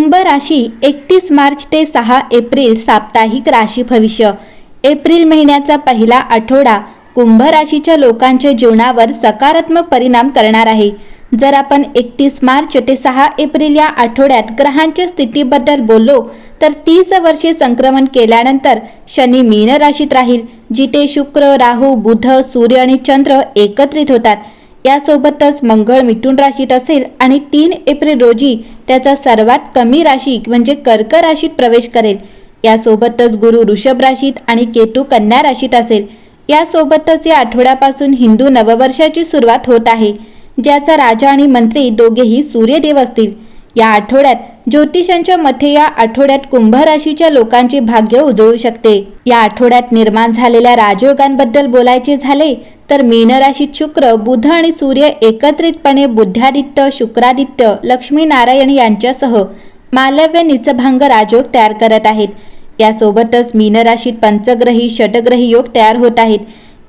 कुंभ राशी एकतीस मार्च ते सहा एप्रिल साप्ताहिक राशी भविष्य. एप्रिल महिन्याचा पहिला आठवडा कुंभ राशीच्या लोकांच्या जीवनावर सकारात्मक परिणाम करणार आहे. जर आपण एकतीस मार्च ते सहा एप्रिल या आठवड्यात ग्रहांच्या स्थितीबद्दल बोललो तर तीस वर्षे संक्रमण केल्यानंतर शनी मीन राशीत राहील जिथे शुक्र राहू बुध सूर्य आणि चंद्र एकत्रित होतात. यासोबतच मंगळ मिथून राशीत असेल आणि तीन एप्रिल रोजी त्याचा सर्वात कमी राशी म्हणजे कर्क राशीत प्रवेश करेल. यासोबतच गुरु ऋषभ राशीत आणि केतू कन्या राशीत असेल. यासोबतच या आठवड्यापासून हिंदू नववर्षाची सुरुवात होत आहे. ज्याचा राजा आणि मंत्री दोघेही सूर्यदेव असतील. या आठवड्यात ज्योतिषांच्या मते या आठवड्यात कुंभ राशीच्या लोकांचे भाग्य उजळू शकते. या आठवड्यात निर्माण झालेल्या राजयोगांबद्दल बोलायचे झाले तर मीन राशीत शुक्र बुध आणि सूर्य एकत्रितपणे बुद्धादित्य शुक्रादित्य लक्ष्मीनारायण यांच्यासह मालव्य निचभांग राजयोग तयार करत आहेत. यासोबतच मीन राशीत पंचग्रही षटग्रही योग तयार होत आहेत.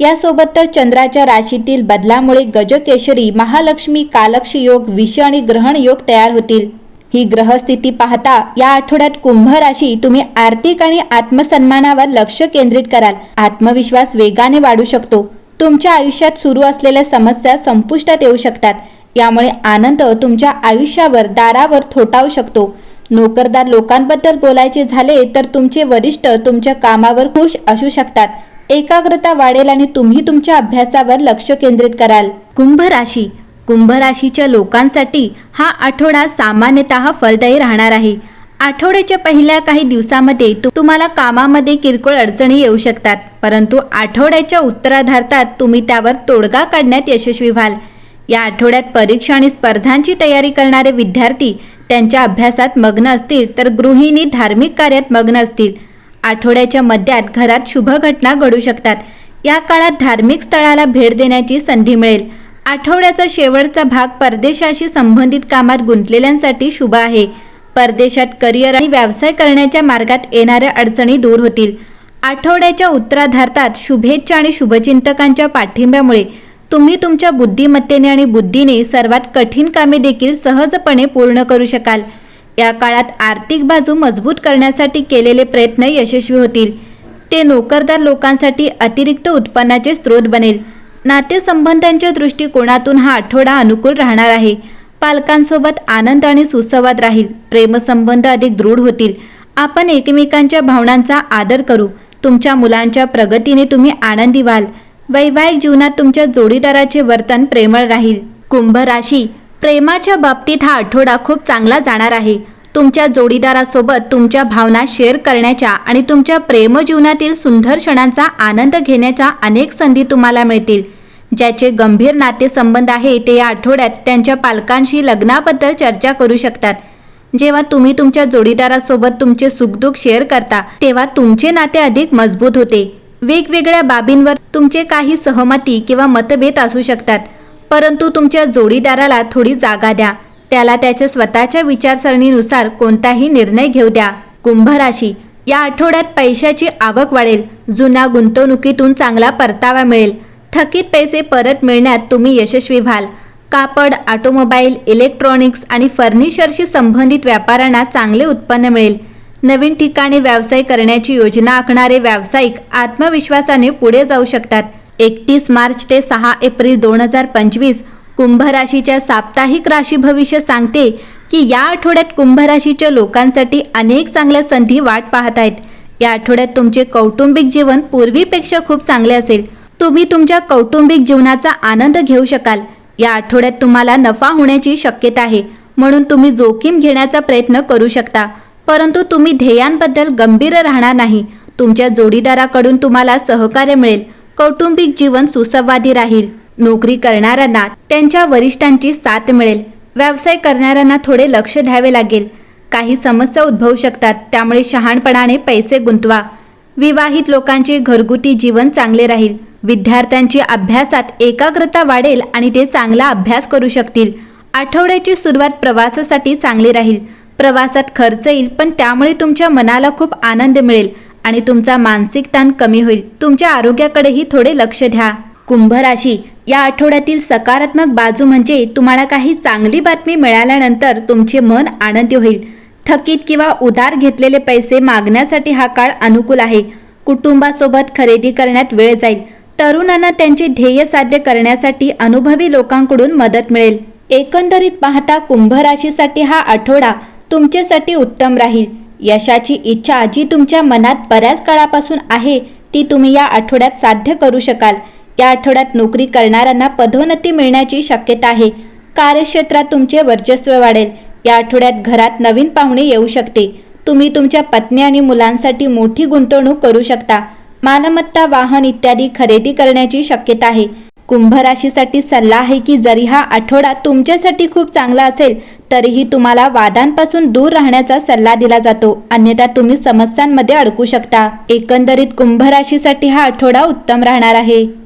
यासोबतच चंद्राच्या राशीतील बदलामुळे गजकेशरी महालक्ष्मी कालक्ष योग विष आणि ग्रहण योग तयार होतील. ही ग्रहस्थिती पाहता या आठवड्यात कुंभ राशी तुम्ही आर्थिक आणि आत्मसन्मानावर लक्ष केंद्रित कराल. आत्मविश्वास वेगाने वाढू शकतो. तुमच्या आयुष्यात सुरू असलेल्या समस्या संपुष्टात येऊ शकतात. यामुळे आनंद तुमच्या आयुष्यावर दारावर थोटावू शकतो. नोकरदार लोकांबद्दल बोलायचे झाले तर तुमचे वरिष्ठ तुमच्या कामावर खुश असू शकतात. एकाग्रता वाढेल आणि तुम्ही तुमच्या अभ्यासावर लक्ष केंद्रित कराल. कुंभ राशी कुंभ राशीच्या लोकांसाठी हा आठवडा सामान्यतः फलदायी राहणार आहे. आठवड्याच्या पहिल्या काही दिवसामध्ये तुम्हाला कामामध्ये किरकोळ अडचणी येऊ शकतात परंतु आठवड्याच्या उत्तराधार्तात तुम्ही त्यावर तोडगा काढण्यात यशस्वी व्हाल. या आठवड्यात परीक्षा आणि स्पर्धांची तयारी करणारे विद्यार्थी त्यांच्या अभ्यासात मग्न असतील तर गृहिणी धार्मिक कार्यात मग्न असतील. आठवड्याच्या मध्यात घरात शुभ घटना घडू शकतात. या काळात धार्मिक स्थळाला भेट देण्याची संधी मिळेल. आठवड्याचा शेवटचा भाग परदेशाशी संबंधित कामात गुंतलेल्यांसाठी शुभ आहे. परदेशात करिअर आणि व्यवसाय करण्याच्या मार्गात येणाऱ्या अडचणी दूर होतील. आठवड्याच्या उत्तराधार्तात शुभेच्छा आणि शुभचिंतकांच्या पाठिंब्यामुळे तुम्ही तुमच्या बुद्धिमत्तेने आणि बुद्धीने सर्वात कठीण कामे देखील सहजपणे पूर्ण करू शकाल. या काळात आर्थिक बाजू मजबूत करण्यासाठी केलेले प्रयत्न यशस्वी होतील. ते नोकरदार लोकांसाठी अतिरिक्त उत्पन्नाचे स्रोत बनेल. नातेसंबंधांच्या दृष्टिकोनातून हा आठवडा अनुकूल राहणार आहे. पालकांसोबत आनंद आणि सुसंवाद राहील. प्रेमसंबंध अधिक दृढ होतील. आपण एकमेकांच्या भावनांचा आदर करू. तुमच्या मुलांच्या प्रगतीने तुम्ही आनंदी व्हाल. वैवाहिक जीवनात तुमच्या जोडीदाराचे वर्तन प्रेमळ राहील. कुंभ राशी प्रेमाच्या बाबतीत हा आठवडा खूप चांगला जाणार आहे. तुमच्या जोडीदारासोबत तुमच्या भावना शेअर करण्याच्या आणि तुमच्या प्रेमजीवनातील सुंदर क्षणांचा आनंद घेण्याच्या अनेक संधी तुम्हाला मिळतील. ज्याचे गंभीर नातेसंबंध आहे ते या आठवड्यात त्यांच्या पालकांशी लग्नाबद्दल चर्चा करू शकतात. जेव्हा तुम्ही तुमच्या जोडीदारासोबत तुमचे सुखदुःख शेअर करता तेव्हा तुमचे नाते अधिक मजबूत होते. वेगवेगळ्या बाबींवर तुमचे काही सहमती किंवा मतभेद असू शकतात. परंतु तुमच्या जोडीदाराला थोडी जागा द्या. त्याला त्याच्या स्वतःच्या विचारसरणीनुसार कोणताही निर्णय घेऊ द्या. कुंभ राशी. या आठवड्यात पैशाची आवक वाढेल. जुन्या गुंतवणुकीतून चांगला परतावा मिळेल. थकीत पैसे परत मिळण्यात तुम्ही यशस्वी व्हाल. कापड ऑटोमोबाईल इलेक्ट्रॉनिक्स आणि फर्निचरशी संबंधित व्यापाऱ्यांना चांगले उत्पन्न मिळेल. नवीन ठिकाणी व्यवसाय करण्याची योजना आखणारे व्यावसायिक आत्मविश्वासाने पुढे जाऊ शकतात. एकतीस मार्च ते सहा एप्रिल दोन हजार पंचवीस कुंभ राशीच्या साप्ताहिक राशी भविष्य सांगते की या आठवड्यात कुंभ राशीच्या लोकांसाठी अनेक चांगल्या संधी वाट पाहत आहेत. या आठवड्यात तुमचे कौटुंबिक जीवन पूर्वीपेक्षा खूप चांगले असेल. तुम्ही तुमच्या कौटुंबिक जीवनाचा आनंद घेऊ शकाल. या आठवड्यात तुम्हाला नफा होण्याची शक्यता आहे. म्हणून तुम्ही जोखीम घेण्याचा प्रयत्न करू शकता. परंतु तुम्ही ध्येयांबद्दल गंभीर राहणार नाही. तुमच्या जोडीदाराकडून तुम्हाला सहकार्य मिळेल. कौटुंबिक जीवन सुसंवादी राहील. नोकरी करणाऱ्यांना त्यांच्या वरिष्ठांची साथ मिळेल. व्यवसाय करणाऱ्यांना थोडे लक्ष द्यावे लागेल. काही समस्या उद्भवू शकतात त्यामुळे शहाणपणाने पैसे गुंतवा. विवाहित लोकांचे घरगुती जीवन चांगले राहील. विद्यार्थ्यांची अभ्यासात एकाग्रता वाढेल आणि ते चांगला अभ्यास करू शकतील. आठवड्याची सुरुवात प्रवासासाठी चांगली राहील. प्रवासात खर्च येईल पण त्यामुळे तुमच्या मनाला खूप आनंद मिळेल. आणि तुमचा मानसिक ताण कमी होईल. तुमच्या आरोग्याकडेही थोडे लक्ष द्या. कुंभ राशी या आठवड्यातील सकारात्मक बाजू म्हणजे तुम्हाला काही चांगली बातमी मिळाल्यानंतर तुमचे मन आनंदी होईल. थकीत किंवा उधार घेतलेले पैसे मागण्यासाठी हा काळ अनुकूल आहे. कुटुंबासोबत खरेदी करण्यात वेळ जाईल. तरुणांना त्यांचे ध्येय साध्य करण्यासाठी अनुभवी लोकांकडून मदत मिळेल. एकंदरीत पाहता कुंभ राशीसाठी हा आठवडा तुमच्यासाठी उत्तम राहील. यशाची इच्छा जी तुमच्या मनात बऱ्याच काळापासून आहे ती तुम्ही या आठवड्यात साध्य करू शकाल. या आठवड्यात नोकरी करणाऱ्यांना पदोन्नती मिळण्याची शक्यता आहे. कार्यक्षेत्रात तुमचे वर्चस्व वाढेल. या आठवड्यात घरात नवीन पाहुणे येऊ शकते. तुम्ही तुमच्या पत्नी आणि मुलांसाठी मोठी गुंतवणूक करू शकता. मालमत्ता वाहन इत्यादी खरेदी करण्याची शक्यता आहे. कुंभ राशीसाठी सल्ला आहे की जरी हा आठवडा तुमच्यासाठी खूप चांगला असेल तरीही तुम्हाला वादांपासून दूर राहण्याचा सल्ला दिला जातो. अन्यथा तुम्ही समस्यांमध्ये अडकू शकता. एकंदरीत कुंभ राशीसाठी हा आठवडा उत्तम राहणार आहे.